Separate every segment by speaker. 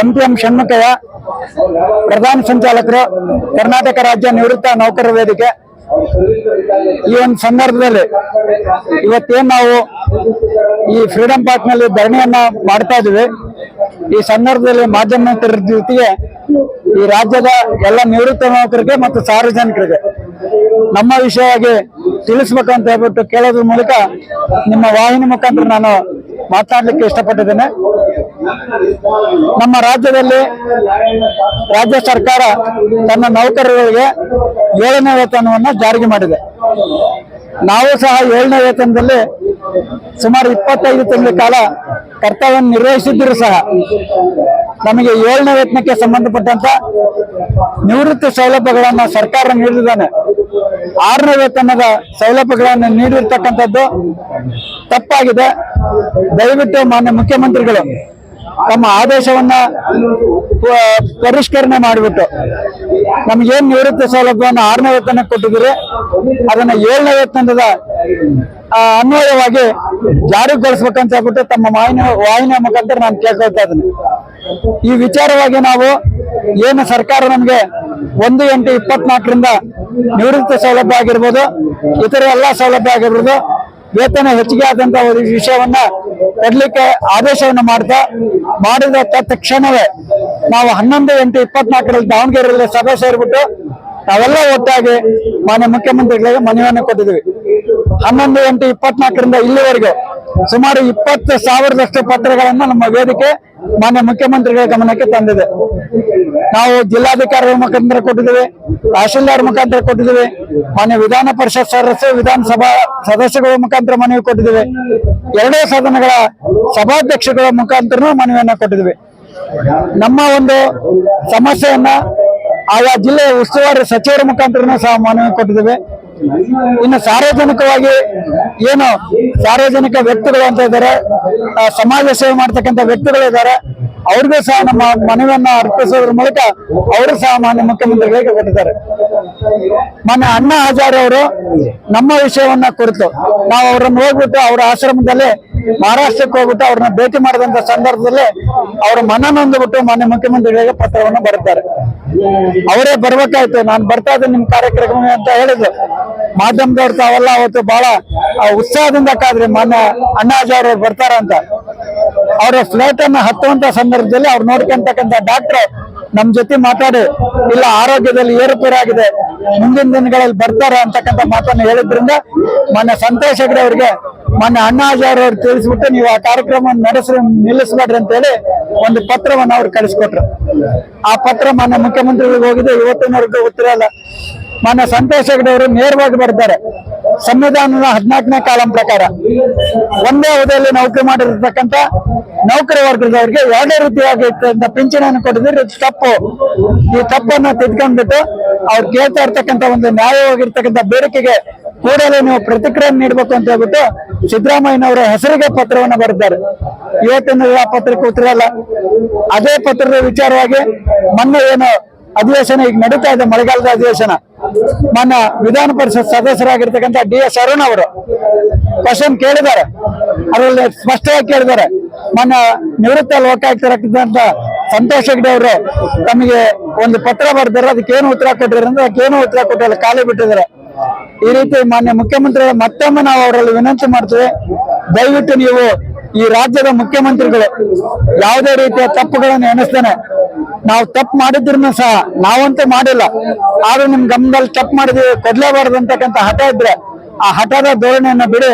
Speaker 1: M P M Shanmukhayya, ಪ್ರಧಾನ ಸಂಚಾಲಕರು, ಕರ್ನಾಟಕ ರಾಜ್ಯ ನಿವೃತ್ತ ನೌಕರರ ವೇದಿಕೆ. ಈ ಒಂದು ಸಂದರ್ಭದಲ್ಲಿ ಇವತ್ತೇನ್ ನಾವು ಈ ಫ್ರೀಡಂ ಪಾರ್ಕ್ನಲ್ಲಿ ಧರಣಿಯನ್ನ ಮಾಡ್ತಾ ಇದೀವಿ ಈ ಸಂದರ್ಭದಲ್ಲಿ ಮಾಧ್ಯಮದ ಜೊತೆಗೆ ಈ ರಾಜ್ಯದ ಎಲ್ಲ ನಿವೃತ್ತ ನೌಕರಿಗೆ ಮತ್ತು ಸಾರ್ವಜನಿಕರಿಗೆ ನಮ್ಮ ವಿಷಯವಾಗಿ ತಿಳಿಸ್ಬೇಕು ಅಂತ ಹೇಳ್ಬಿಟ್ಟು ಕೇಳೋದ್ರ ಮೂಲಕ ನಿಮ್ಮ ವಾಹಿನಿ ಮುಖಾಂತರ ನಾನು ಮಾತನಾಡ್ಲಿಕ್ಕೆ ಇಷ್ಟಪಟ್ಟಿದ್ದೇನೆ. ನಮ್ಮ ರಾಜ್ಯದಲ್ಲಿ ರಾಜ್ಯ ಸರ್ಕಾರ ತನ್ನ ನೌಕರರಿಗೆ ಏಳನೇ ವೇತನವನ್ನು ಜಾರಿಗೆ ಮಾಡಿದೆ. ನಾವು ಸಹ ಏಳನೇ ವೇತನದಲ್ಲಿ ಸುಮಾರು ಇಪ್ಪತ್ತೈದು ತಿಂಗಳ ಕಾಲ ಕರ್ತವ್ಯ ನಿರ್ವಹಿಸಿದ್ರು ಸಹ ನಮಗೆ ಏಳನೇ ವೇತನಕ್ಕೆ ಸಂಬಂಧಪಟ್ಟಂತ ನಿವೃತ್ತಿ ಸೌಲಭ್ಯಗಳನ್ನ ಸರ್ಕಾರ ನೀಡಿದ್ದಾನೆ. ಆರನೇ ವೇತನದ ಸೌಲಭ್ಯಗಳನ್ನು ನೀಡಿರ್ತಕ್ಕಂಥದ್ದು ತಪ್ಪಾಗಿದೆ. ದಯವಿಟ್ಟು ಮಾನ್ಯ ಮುಖ್ಯಮಂತ್ರಿಗಳು ತಮ್ಮ ಆದೇಶವನ್ನ ಪರಿಷ್ಕರಣೆ ಮಾಡಿಬಿಟ್ಟು ನಮಗೇನು ನಿವೃತ್ತಿ ಸೌಲಭ್ಯವನ್ನು ಆರನೇ ವೇತನ ಕೊಟ್ಟಿದ್ದೀರಿ, ಅದನ್ನ ಏಳನೇ ವೇತನದ ಅನ್ವಯವಾಗಿ ಜಾರಿಗೊಳಿಸ್ಬೇಕಂತ ಹೇಳ್ಬಿಟ್ಟು ತಮ್ಮ ವಾಹಿನಿ ವಾಹಿನಿಯ ಮುಖಾಂತರ ನಾನು ಕೇಳ್ಕೊಳ್ತಾ ಇದ್ದೀನಿ. ಈ ವಿಚಾರವಾಗಿ ನಾವು ಏನು ಸರ್ಕಾರ ನಮಗೆ ಒಂದು ಎಂಟು ಇಪ್ಪತ್ನಾಲ್ಕರಿಂದ ನಿವೃತ್ತಿ ಸೌಲಭ್ಯ ಆಗಿರ್ಬೋದು, ಇತರ ಎಲ್ಲಾ ಸೌಲಭ್ಯ ಆಗಿರ್ಬೋದು ವೇತನ ಹೆಚ್ಚಿಗೆ ಆದಂತ ಒಂದು ವಿಷಯವನ್ನ ಕೊಡ್ಲಿಕ್ಕೆ ಆದೇಶವನ್ನು ಮಾಡ್ತಾ ಮಾಡಿದ ತಕ್ಷಣವೇ ನಾವು ಹನ್ನೊಂದು ಎಂಟು ಇಪ್ಪತ್ನಾಲ್ಕರಲ್ಲಿ ದಾವಣಗೆರೆಯಲ್ಲಿ ಸಭೆ ಸೇರಿಬಿಟ್ಟು ನಾವೆಲ್ಲ ಒಟ್ಟಾಗಿ ಮಾನ್ಯ ಮುಖ್ಯಮಂತ್ರಿಗಳಿಗೆ ಮನವಿಯನ್ನು ಕೊಟ್ಟಿದ್ವಿ ಹನ್ನೊಂದು ಎಂಟು ಇಪ್ಪತ್ನಾಲ್ಕರಿಂದ ಇಲ್ಲಿವರೆಗೆ ಸುಮಾರು ಇಪ್ಪತ್ತು ಸಾವಿರದಷ್ಟು ಪತ್ರಗಳನ್ನು ನಮ್ಮ ವೇದಿಕೆ ಮಾನ್ಯ ಮುಖ್ಯಮಂತ್ರಿಗಳ ಗಮನಕ್ಕೆ ತಂದಿದೆ. ನಾವು ಜಿಲ್ಲಾಧಿಕಾರಿಗಳ ಮುಖಾಂತರ ಕೊಟ್ಟಿದ್ದೇವೆ, ತಹಶೀಲ್ದಾರ್ ಮುಖಾಂತರ ಕೊಟ್ಟಿದ್ದೇವೆ, ಮಾನ್ಯ ವಿಧಾನ ಪರಿಷತ್ ಸದಸ್ಯ, ವಿಧಾನಸಭಾ ಸದಸ್ಯಗಳ ಮುಖಾಂತರ ಮನವಿ ಕೊಟ್ಟಿದ್ದೇವೆ. ಎರಡೇ ಸದನಗಳ ಸಭಾಧ್ಯಕ್ಷಗಳ ಮುಖಾಂತರ ಮನವಿಯನ್ನ ಕೊಟ್ಟಿದ್ದೇವೆ. ನಮ್ಮ ಒಂದು ಸಮಸ್ಯೆಯನ್ನ ಆಯಾ ಜಿಲ್ಲೆಯ ಉಸ್ತುವಾರಿ ಸಚಿವರ ಮುಖಾಂತರ ಸಹ ಮನವಿ ಕೊಟ್ಟಿದ್ದೇವೆ. ಇನ್ನು ಸಾರ್ವಜನಿಕವಾಗಿ ಏನು ಸಾರ್ವಜನಿಕ ವ್ಯಕ್ತಿಗಳು ಅಂತ ಇದ್ದಾರೆ ಸಮಾಜ ಸೇವೆ ಮಾಡ್ತಕ್ಕಂಥ ವ್ಯಕ್ತಿಗಳು ಇದ್ದಾರೆ ಅವ್ರಿಗೂ ಸಹ ನಮ್ಮ ಮನವಿಯನ್ನ ಅರ್ಪಿಸೋದ್ರ ಮೂಲಕ ಅವರು ಸಹ ಮಾನ್ಯ ಮುಖ್ಯಮಂತ್ರಿಗಳಿಗೆ ಕೊಟ್ಟಿದ್ದಾರೆ ಮಾನ್ಯ ಅಣ್ಣಾ ಹಜಾರೆ ಅವರು ನಮ್ಮ ವಿಷಯವನ್ನ ಕುರಿತು ನಾವು ಅವ್ರನ್ನ ಹೋಗ್ಬಿಟ್ಟು ಅವರ ಆಶ್ರಮದಲ್ಲಿ ಮಹಾರಾಷ್ಟ್ರಕ್ಕೆ ಹೋಗ್ಬಿಟ್ಟು ಅವ್ರನ್ನ ಭೇಟಿ ಮಾಡಿದಂತ ಸಂದರ್ಭದಲ್ಲಿ ಅವ್ರ ಮನ ನೊಂದುಬಿಟ್ಟು ಮಾನ್ಯ ಮುಖ್ಯಮಂತ್ರಿಗಳಿಗೆ ಪತ್ರವನ್ನು ಬರುತ್ತಾರೆ ಅವರೇ ಬರ್ಬೇಕಾಯ್ತು, ನಾನು ಬರ್ತಾ ಇದ್ದೀನಿ ನಿಮ್ ಕಾರ್ಯಕ್ರಮ ಅಂತ ಹೇಳಿದ್ರು. ಮಾಧ್ಯಮದವ್ರು ತಾವೆಲ್ಲ ಅವತ್ತು ಬಹಳ ಉತ್ಸಾಹದಿಂದ ಕಾದ್ರಿ, ಮಾನ್ಯ ಅಣ್ಣಾಜಿ ಅವ್ರು ಬರ್ತಾರ ಅಂತ ಅವರ ಫ್ಲೈಟ್ ಅನ್ನ ಹತ್ತುವಂತ ಸಂದರ್ಭದಲ್ಲಿ ಅವ್ರು ನೋಡ್ಕೊಂತಕ್ಕಂತ ಡಾಕ್ಟರ್ ನಮ್ ಜೊತೆ ಮಾತಾಡಿ, ಇಲ್ಲ, ಆರೋಗ್ಯದಲ್ಲಿ ಏರುಪೇರಾಗಿದೆ, ಮುಂದಿನ ದಿನಗಳಲ್ಲಿ ಬರ್ತಾರೆ ಅಂತಕ್ಕಂಥ ಮಾತನ್ನು ಹೇಳಿದ್ರಿಂದ ಮೊನ್ನೆ ಸಂತೋಷ್ ಹೆಗಡೆ ಅವರಿಗೆ ಮೊನ್ನೆ ಅಣ್ಣಾಜಾರ್ ಅವರು ತಿಳಿಸ್ಬಿಟ್ಟು ನೀವು ಆ ಕಾರ್ಯಕ್ರಮವನ್ನು ನಡೆಸಿ ನಿಲ್ಲಿಸ್ಬೇಡ್ರಿ ಅಂತ ಹೇಳಿ ಒಂದು ಪತ್ರವನ್ನು ಅವ್ರು ಕಳಿಸ್ಕೊಟ್ರು. ಆ ಪತ್ರ ಮೊನ್ನೆ ಮುಖ್ಯಮಂತ್ರಿಗಳಿಗೆ ಹೋಗಿದೆ ಇವತ್ತಿನವರೆಗೂ ಗೊತ್ತಿರಲ್ಲ. ಮಾನ್ಯ ಸಂತೋಷ್ ಹೆಗಡೆ ಅವರು ನೇರವಾಗಿ ಬರ್ತಾರೆ ಸಂವಿಧಾನದ ಹದಿನಾಲ್ಕನೇ ಕಾಲಂ ಪ್ರಕಾರ ಒಂದೇ ಅವಧಿಯಲ್ಲಿ ನೌಕರಿ ಮಾಡಿರ್ತಕ್ಕಂಥ ನೌಕರ ವರ್ಗದವರಿಗೆ ಯಾವುದೇ ರೀತಿಯಾಗಿ ಪಿಂಚಣಿಯನ್ನು ಕೊಟ್ಟಿದ್ರೆ ತಪ್ಪು. ಈ ತಪ್ಪನ್ನು ತಿದ್ಕೊಂಡ್ಬಿಟ್ಟು ಅವ್ರು ಕೇಳ್ತಾ ಇರ್ತಕ್ಕಂಥ ಒಂದು ನ್ಯಾಯವಾಗಿರ್ತಕ್ಕಂಥ ಬೇಡಿಕೆಗೆ ಕೂಡಲೇ ನೀವು ಪ್ರತಿಕ್ರಿಯೆ ನೀಡಬೇಕು ಅಂತ ಹೇಳ್ಬಿಟ್ಟು ಸಿದ್ದರಾಮಯ್ಯನವರ ಹೆಸರಿಗೆ ಪತ್ರವನ್ನು ಬರೆದಿದ್ದಾರೆ. ಇವತ್ತಿನ ಪತ್ರಕ್ಕೆ ಉತ್ತರ ಇಲ್ಲ ಅದೇ ಪತ್ರದ ವಿಚಾರವಾಗಿ ಮೊನ್ನೆ ಏನು ಅಧಿವೇಶನ ಈಗ ನಡೀತಾ ಇದೆ, ಮಳೆಗಾಲದ ಅಧಿವೇಶನ. ಮಾನ್ಯ ವಿಧಾನ ಪರಿಷತ್ ಸದಸ್ಯರಾಗಿರ್ತಕ್ಕಂಥ ಡಿ ಎಸ್ ಅರುಣ್ ಅವರು. ಕ್ವಶನ್ ಕೇಳಿದ್ದಾರೆ. ಅದರಲ್ಲಿ ಸ್ಪಷ್ಟವಾಗಿ ಕೇಳಿದ್ದಾರೆ. ಮಾನ್ಯ ನಿವೃತ್ತ ಲೋಕಾಯುಕ್ತರಾಗಿದ್ದಂತ ಸಂತೋಷ್ ಹೆಗ್ಡೆ ಅವರು ತಮಗೆ ಒಂದು ಪತ್ರ ಬರ್ತಾರೆ ಅದಕ್ಕೆ ಏನು ಉತ್ತರ ಕೊಟ್ಟಿದ್ದಾರೆ ಅಂದ್ರೆ ಅದಕ್ಕೇನು ಉತ್ತರ ಕೊಟ್ಟಿಲ್ಲ. ಖಾಲಿ ಬಿಟ್ಟಿದ್ದಾರೆ. ಈ ರೀತಿ ಮಾನ್ಯ ಮುಖ್ಯಮಂತ್ರಿಗಳು ಮತ್ತೊಮ್ಮೆ ನಾವು ಅವರಲ್ಲಿ ವಿನಂತಿ ಮಾಡ್ತೇವೆ. ದಯವಿಟ್ಟು ನೀವು ಈ ರಾಜ್ಯದ ಮುಖ್ಯಮಂತ್ರಿಗಳು ಯಾವುದೇ ರೀತಿಯ ತಪ್ಪುಗಳನ್ನು ಎಣಿಸ್ತೇನೆ. ನಾವು ತಪ್ಪು ಮಾಡಿದ್ರು ಸಹ ನಾವಂತೂ ಮಾಡಿಲ್ಲ. ಆದ್ರೂ ನಿಮ್ ಗಮನದಲ್ಲಿ ತಪ್ಪು ಮಾಡಿದೀವಿ, ಕೊಡ್ಲೇಬಾರ್ದು ಅಂತಕ್ಕಂಥ ಹಠ ಇದ್ರೆ ಆ ಹಠದ ಧೋರಣೆಯನ್ನ ಬಿಡಿ.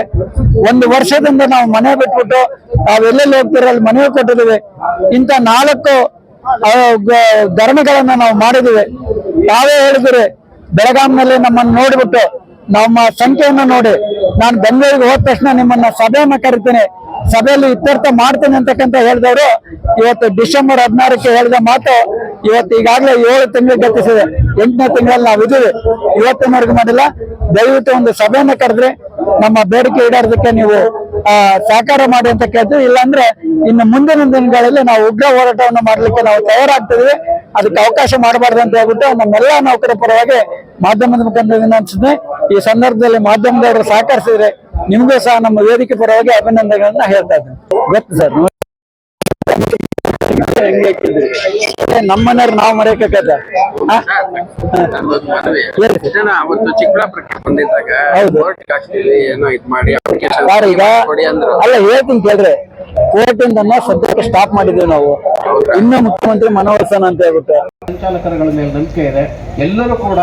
Speaker 1: ಒಂದು ವರ್ಷದಿಂದ ನಾವು ಮನೆ ಬಿಟ್ಬಿಟ್ಟು ನಾವೆಲ್ಲೆಲ್ಲಿ ಹೋಗ್ತೀರ ಅಲ್ಲಿ ಮನೆಯೂ ಕೊಟ್ಟಿದ್ದೀವಿ ಇಂಥ ನಾಲ್ಕು ಧರಣಿಗಳನ್ನ ನಾವು ಮಾಡಿದ್ದೀವಿ ತಾವೇ ಹೇಳಿದಿರಿ, ಬೆಳಗಾಂನಲ್ಲಿ ನಮ್ಮನ್ನು ನೋಡ್ಬಿಟ್ಟು ನಮ್ಮ ಸಂಖ್ಯೆಯನ್ನ ನೋಡಿ. ನಾನು ಬೆಂಗಳೂರಿಗೆ ಹೋದ ತಕ್ಷಣ ನಿಮ್ಮನ್ನ ಸಭೆಯನ್ನ ಕರಿತೀನಿ ಸಭೆಯಲ್ಲಿ ಇತ್ಯರ್ಥ ಮಾಡ್ತೇನೆ ಅಂತಕ್ಕಂತ ಹೇಳಿದವರು ಇವತ್ತು ಡಿಸೆಂಬರ್ ಹದಿನಾರಕ್ಕೆ ಹೇಳಿದ ಮಾತು ಇವತ್ತು ಈಗಾಗಲೇ ಏಳು ತಿಂಗಳು ಗತಿಸಿದೆ. ಎಂಟನೇ ತಿಂಗಳಲ್ಲಿ ನಾವು ಇವತ್ತು ಇವತ್ತಿನವರೆಗೂ ಮಾಡಿಲ್ಲ. ದಯವಿಟ್ಟು ಒಂದು ಸಭೆಯನ್ನ ಕರೆದ್ರೆ ನಮ್ಮ ಬೇಡಿಕೆ ಈಡೇರೋದಕ್ಕೆ ನೀವು ಸಹಕಾರ ಮಾಡಿ ಅಂತ ಕೇಳ್ತೀವಿ. ಇಲ್ಲಾಂದ್ರೆ ಇನ್ನು ಮುಂದಿನ ದಿನಗಳಲ್ಲಿ ನಾವು ಉಗ್ರ ಹೋರಾಟವನ್ನು ಮಾಡಲಿಕ್ಕೆ ನಾವು ತಯಾರಾಗ್ತಿದ್ವಿ ಅದಕ್ಕೆ ಅವಕಾಶ ಮಾಡಬಾರ್ದು ಅಂತ ಹೇಳ್ಬಿಟ್ಟು ನಮ್ಮೆಲ್ಲ ನೌಕರ ಪರವಾಗಿ ಮಾಧ್ಯಮದ ಮುಖಾಂತರ ಈ ಸಂದರ್ಭದಲ್ಲಿ ಮಾಧ್ಯಮದವರು ಸಹಕರಿಸಿದ್ರೆ ನಿಮಗೂ ಸಹ ನಮ್ಮ ವೇದಿಕೆ ಪರವಾಗಿ ಅಭಿನಂದನೆಗಳನ್ನ ಹೇಳ್ತಾ ಇದ್ದೇನೆ. ಗೊತ್ತು ಸರ್ ನಮ್ಮನೆಯವ್ರು ನಾವು ಮರೆಯಕ್ಕಾಗತ್ತ
Speaker 2: ಅವತ್ತು ಚಿಕ್ಕಬಳ್ಳಾಪುರಕ್ಕೆ ಬಂದಿದ್ದಾಗ ಏನೋ ಇದ್ ಮಾಡಿ
Speaker 1: ಅಲ್ಲ ಹೇಳ್ತೀನಿ ಕೇಳ್ರಿ. ಕೋರ್ಟ್ ಇಂದ ಸದ್ಯಕ್ಕೆ ಸ್ಟಾಪ್ ಮಾಡಿದ್ದೀವಿ ನಾವು. ಇನ್ನು ಮುಖ್ಯಮಂತ್ರಿ ಮನವೊಲಿಸೋಣ ಅಂತ ಹೇಳ್ಬಿಟ್ಟು.
Speaker 3: ಸಂಚಾಲಕರುಗಳ ಮೇಲೆ ನಂಬಿಕೆ ಇದೆ. ಎಲ್ಲರೂ ಕೂಡ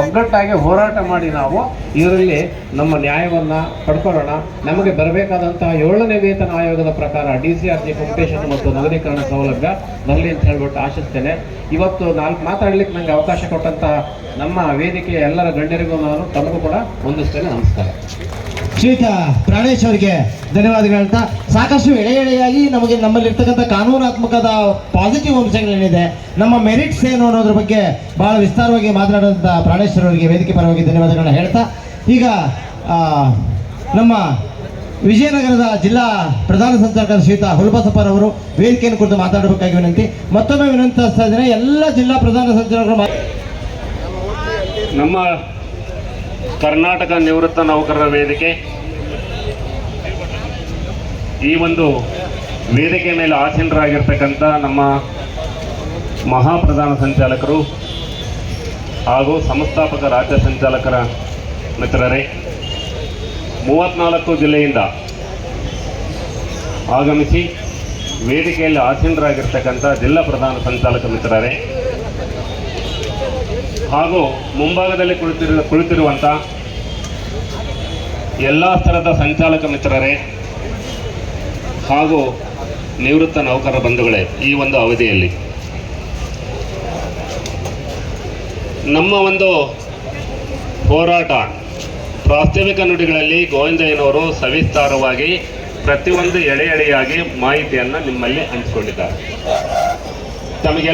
Speaker 3: ಒಗ್ಗಟ್ಟಾಗಿ ಹೋರಾಟ ಮಾಡಿ ನಾವು ಇದರಲ್ಲಿ ನಮ್ಮ ನ್ಯಾಯವನ್ನ ಪಡ್ಕೊಳ್ಳೋಣ. ನಮಗೆ ಬರಬೇಕಾದಂತಹ ಏಳನೇ ವೇತನ ಆಯೋಗದ ಪ್ರಕಾರ D C R G computation ಮತ್ತು ನಗರೀಕರಣ ಸೌಲಭ್ಯ ಬರಲಿ ಅಂತ ಹೇಳ್ಬಿಟ್ಟು ಆಶಿಸ್ತೇನೆ. ಇವತ್ತು ನಾಲ್ಕು ಮಾತಾಡ್ಲಿಕ್ಕೆ ನಂಗೆ ಅವಕಾಶ ಕೊಟ್ಟಂತಹ ನಮ್ಮ ವೇದಿಕೆಯ ಎಲ್ಲರ ಗಣ್ಯರಿಗೂ ನಾನು ತಮಗೂ ಕೂಡ ಹೊಂದಿಸ್ತೇನೆ ನಮಸ್ಕಾರ.
Speaker 4: ಶ್ರೀಯುತ ಪ್ರಾಣೇಶ್ ಅವರಿಗೆ ಧನ್ಯವಾದಗಳು ಹೇಳ್ತಾ, ಸಾಕಷ್ಟು ಎಳೆ ಎಳೆಯಾಗಿ ನಮಗೆ ನಮ್ಮಲ್ಲಿರ್ತಕ್ಕಂಥ ಕಾನೂನಾತ್ಮಕದ ಪಾಸಿಟಿವ್ ಅಂಶಗಳೇನಿದೆ, ನಮ್ಮ ಮೆರಿಟ್ಸ್ ಏನು ಅನ್ನೋದ್ರ ಬಗ್ಗೆ ಬಹಳ ವಿಸ್ತಾರವಾಗಿ ಮಾತನಾಡಿದಂಥ ಪ್ರಾಣೇಶ್ ಅವರಿಗೆ ವೇದಿಕೆ ಪರವಾಗಿ ಧನ್ಯವಾದಗಳನ್ನ ಹೇಳ್ತಾ, ಈಗ ನಮ್ಮ ವಿಜಯನಗರದ ಜಿಲ್ಲಾ ಪ್ರಧಾನ ಸಂಚಾಲಕ ಶ್ರೀಯುತ ಹುಲ್ಬಸಪ್ಪರವರು ವೇದಿಕೆಯನ್ನು ಕುರಿತು ಮಾತಾಡಬೇಕಾಗಿ ವಿನಂತಿ, ಮತ್ತೊಮ್ಮೆ ವಿನಂತಿಸ್ತಾ ಇದ್ದೇನೆ, ಎಲ್ಲ ಜಿಲ್ಲಾ ಪ್ರಧಾನ ಸಂಚಾಲಕರು
Speaker 3: ನಮ್ಮ ಕರ್ನಾಟಕ ನಿವೃತ್ತ ನೌಕರರ ವೇದಿಕೆ. ಈ ಒಂದು ವೇದಿಕೆ ಮೇಲೆ ಆಸೀನರಾಗಿರ್ತಕ್ಕಂಥ ನಮ್ಮ ಮಹಾಪ್ರಧಾನ ಸಂಚಾಲಕರು ಹಾಗೂ ಸಂಸ್ಥಾಪಕ ರಾಜ್ಯ ಸಂಚಾಲಕರ ಮಿತ್ರರೇ, ಮೂವತ್ನಾಲ್ಕು ಜಿಲ್ಲೆಯಿಂದ ಆಗಮಿಸಿ ವೇದಿಕೆಯಲ್ಲಿ ಆಸೀನರಾಗಿರ್ತಕ್ಕಂಥ ಜಿಲ್ಲಾ ಪ್ರಧಾನ ಸಂಚಾಲಕ ಮಿತ್ರರೇ ಹಾಗೂ ಮುಂಭಾಗದಲ್ಲಿ ಕುಳಿತಿರುವ ಕುಳಿತಿರುವಂಥ ಎಲ್ಲ ಸ್ಥಳದ ಸಂಚಾಲಕ ಮಿತ್ರರೇ ಹಾಗೂ ನಿವೃತ್ತ ನೌಕರ ಬಂಧುಗಳೇ ಈ ಒಂದು ಅವಧಿಯಲ್ಲಿ. ನಮ್ಮ ಒಂದು ಹೋರಾಟ, ಪ್ರಾಸ್ತಾವಿಕ ನುಡಿಗಳಲ್ಲಿ ಗೋವಿಂದಯ್ಯನವರು ಸವಿಸ್ತಾರವಾಗಿ ಪ್ರತಿಯೊಂದು ಎಳೆ ಎಳೆಯಾಗಿ ಮಾಹಿತಿಯನ್ನು ನಿಮ್ಮಲ್ಲಿ ಹಂಚಿಕೊಂಡಿದ್ದಾರೆ. ತಮಗೆಲ್ಲ